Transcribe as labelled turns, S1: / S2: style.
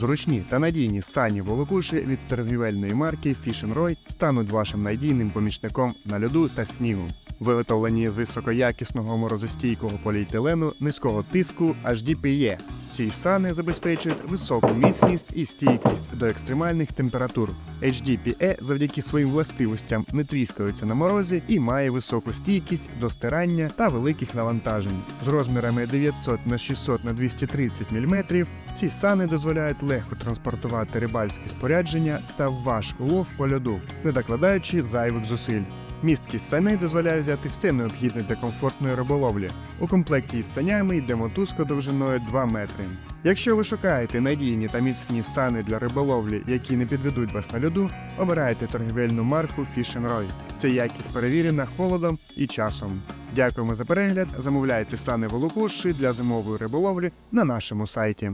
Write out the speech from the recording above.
S1: Зручні та надійні сані волокуші від торгівельної марки Fish Roy стануть вашим надійним помічником на льоду та снігу. Виготовлені з високоякісного морозостійкого поліетилену низького тиску HDPE. Ці сани забезпечують високу міцність і стійкість до екстремальних температур. HDPE завдяки своїм властивостям не тріскаються на морозі і має високу стійкість до стирання та великих навантажень. З розмірами 900 на 600 на 230 мм ці сани дозволяють легко транспортувати рибальські спорядження та ваш улов по льоду, не докладаючи зайвих зусиль. Місткість саней дозволяє взяти все необхідне для комфортної риболовлі. У комплекті із санями йде мотузка довжиною 2 метри. Якщо ви шукаєте надійні та міцні сани для риболовлі, які не підведуть вас на льоду, обирайте торгівельну марку Fish Roy. Це якість перевірена холодом і часом. Дякуємо за перегляд. Замовляйте сани волокуші для зимової риболовлі на нашому сайті.